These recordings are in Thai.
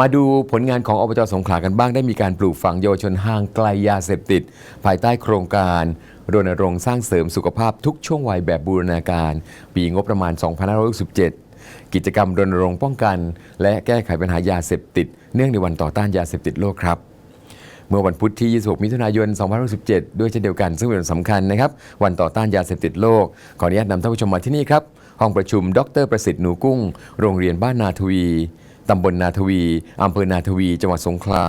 มาดูผลงานของอบจสงขลากันบ้างได้มีการปลูกฝังเยาวชนห่างไกลยาเสพติด ภายใต้โครงการรณรงค์สร้างเสริมสุขภาพทุกช่วงวัยแบบบูรณาการ ปีงบประมาณ 2567 กิจกรรมรณรงค์ป้องกัน และแก้ไขปัญหายาเสพติด เนื่องในวันต่อต้านยาเสพติดโลกครับ เมื่อวันพุธที่ 26 มิถุนายน 2567 ด้วยเช่นเดียวกันซึ่งเป็นวันสำคัญนะครับ วันต่อต้านยาเสพติดโลก ขออนุญาตนำท่านผู้ชมมาที่นี่ครับ ห้องประชุม ดรประสิทธิ์หนูกุ้ง โรงเรียนบ้านนาทวี ตำบลนาทวีอำเภอนาทวี จังหวัดสงขลา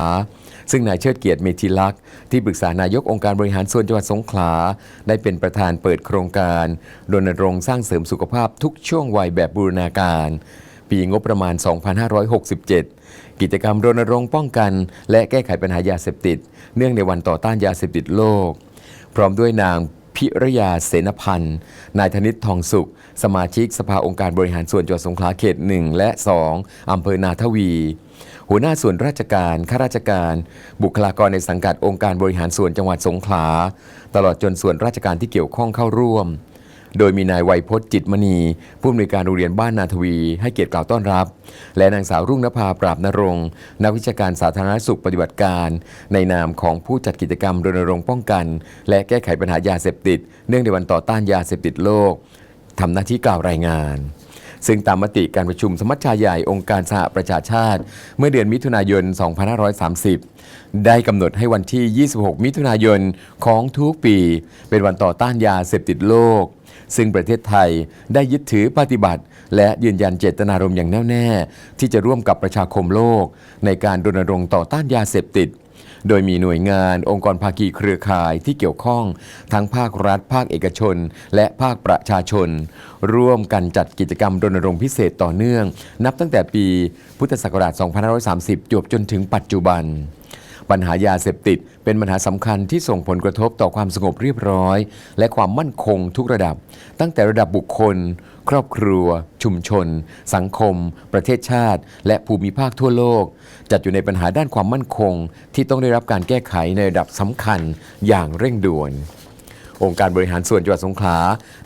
ซึ่งนายเชิดเกียรติเมธิลักษ์ที่ปรึกษานายกองค์การบริหารส่วนจังหวัดสงขลา ได้เป็นประธานเปิดโครงการรณรงค์สร้างเสริมสุขภาพทุกช่วงวัยแบบบูรณาการ ปีงบประมาณ 2567 กิจกรรมรณรงค์ป้องกัน และแก้ไขปัญหายาเสพติด เนื่องในวันต่อต้านยาเสพติดโลก พร้อมด้วยนาง พิรยาเสนพันธ์นายธนิตทองสุข สมาชิกสภาองค์การบริหารส่วนจังหวัดสงขลาเขต 1 และ 2 อำเภอนาทวี หัวหน้าส่วนราชการ ข้าราชการ บุคลากรในสังกัดองค์การบริหารส่วนจังหวัดสงขลา ตลอดจนส่วนราชการที่เกี่ยวข้องเข้าร่วม โดยมีนายวัยพจน์จิตมณี ผู้อำนวยการโรงเรียนบ้านนาทวี ให้เกียรติกล่าวต้อนรับ และนางสาวรุ่งนภาปราบนรงนักวิชาการสาธารณสุขปฏิบัติการ ในนามของผู้จัดกิจกรรมรณรงค์ป้องกัน และแก้ไขปัญหายาเสพติด เนื่องในวันต่อต้านยาเสพติดโลกทำหน้าที่กล่าวรายงาน ซึ่งตามมติการประชุมสมัชชาใหญ่องค์การสหประชาชาติ เมื่อเดือนมิถุนายน 2530 ได้กำหนดให้วันที่ 26 มิถุนายนของทุกปี เป็นวันต่อต้านยาเสพติดโลก ซึ่งประเทศไทยได้ยึดถือปฏิบัติ และยืนยันเจตนารมณ์อย่างแน่วแน่ ที่จะร่วมกับประชาคมโลก ในการรณรงค์ต่อต้านยาเสพติด โดยมีหน่วยงานองค์กรภาคีเครือข่ายที่เกี่ยวข้อง ทั้งภาครัฐ ภาคเอกชน และภาคประชาชน ร่วมกันจัดกิจกรรมรณรงค์พิเศษต่อเนื่อง นับตั้งแต่ปีพุทธศักราช 2530 จวบจนถึงปัจจุบัน ปัญหายาเสพติด เป็นปัญหาสำคัญที่ส่งผลกระทบต่อความสงบเรียบร้อย และความมั่นคงทุกระดับ ตั้งแต่ระดับบุคคล ครอบครัว ชุมชน สังคม ประเทศชาติ และภูมิภาคทั่วโลก จัดอยู่ในปัญหาด้านความมั่นคง ที่ต้องได้รับการแก้ไขในระดับสำคัญอย่างเร่งด่วน องค์การบริหารส่วนจังหวัดสงขลา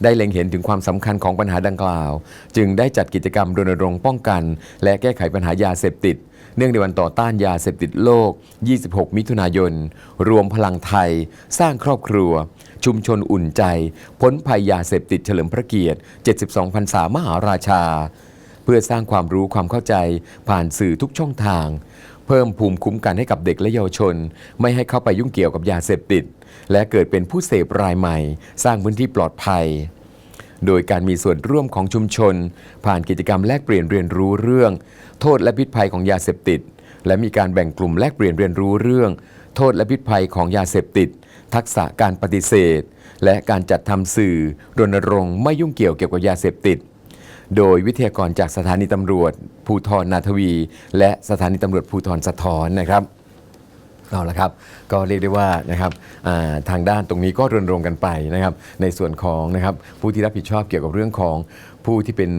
ได้เล็งเห็นถึงความสำคัญของปัญหาดังกล่าว จึงได้จัดกิจกรรมรณรงค์ป้องกัน และแก้ไขปัญหายาเสพติด เนื่องในวันต่อต้านยาเสพติดโลก 26 มิถุนายน รวมพลังไทย สร้างครอบครัว ชุมชนอุ่นใจ พ้นภัยยาเสพติดเฉลิมพระเกียรติ 72พรรษามหาราชา เพื่อสร้างความรู้ความเข้าใจผ่านสื่อทุกช่องทาง เพิ่มภูมิคุ้มกันให้กับเด็กและเยาวชน ไม่ให้เข้าไปยุ่งเกี่ยวกับยาเสพติด และเกิดเป็นผู้เสพรายใหม่ สร้างพื้นที่ปลอดภัย โดยการมีส่วนร่วมของชุมชน ผ่านกิจกรรมแลกเปลี่ยนเรียนรู้เรื่อง โทษและพิษภัยของยาเสพติด และมีการแบ่งกลุ่มแลกเปลี่ยนเรียนรู้เรื่อง โทษและพิษภัยของยาเสพติด ทักษะการปฏิเสธ และการจัดทำสื่อรณรงค์ไม่ยุ่งเกี่ยวเกี่ยวกับยาเสพติด โดยวิทยากรจากสถานีตำรวจภูธรนาทวี และสถานีตำรวจภูธรสะท้อนนะครับเอาละครับก็เรียกได้ว่านะครับาทางด้านตรงนี้ก็รณรงค์กันไปนะครับในส่วนของนะครับผู้ที่รับผิดชอบเกี่ยวกับเรื่องของผู้ที่เป็น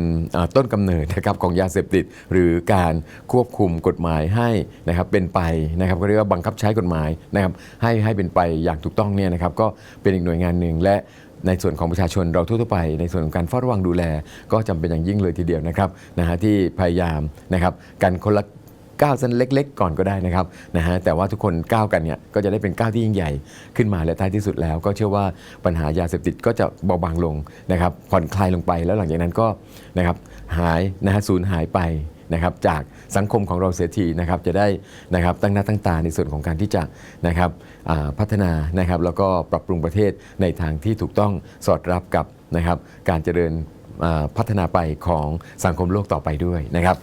ต้นกำเนิดนะครับของยาเสพติด หรือการควบคุมกฎหมายให้นะครับเป็นไปนะครับก็เรียกว่าบังคับใช้กฎหมายนะครับให้ให้เป็นไปอย่างถูกต้องเนี่ยนะครับก็เป็นอีกหน่วยงานหนึ่งและ ในส่วนของประชาชนเราทั่วๆไป ในส่วนของการเฝ้าระวังดูแล ก็จำเป็นอย่างยิ่งเลยทีเดียวนะครับนะฮะที่พยายามนะครับกันคนละก้าวสั้นเล็ก ๆ ก่อนก็ได้นะครับนะฮะแต่ว่าทุกคนก้าวกันเนี่ยก็จะได้เป็นก้าวที่ยิ่งใหญ่ขึ้นมาและท้ายที่สุดแล้ว ก็เชื่อว่าปัญหายาเสพติดก็จะเบาบางลงนะครับผ่อนคลายลงไปแล้วหลังจากนั้นก็นะครับหายนะฮะสูญหายไป นะครับจากสังคมของเราเสียทีนะครับจะได้นะครับตั้งหน้าตั้งตาในส่วนของการที่จะนะครับพัฒนานะครับแล้วก็ปรับปรุงประเทศในทางที่ถูกต้องสอดรับกับนะครับการเจริญพัฒนาไปของสังคมโลกต่อไปด้วยนะครับ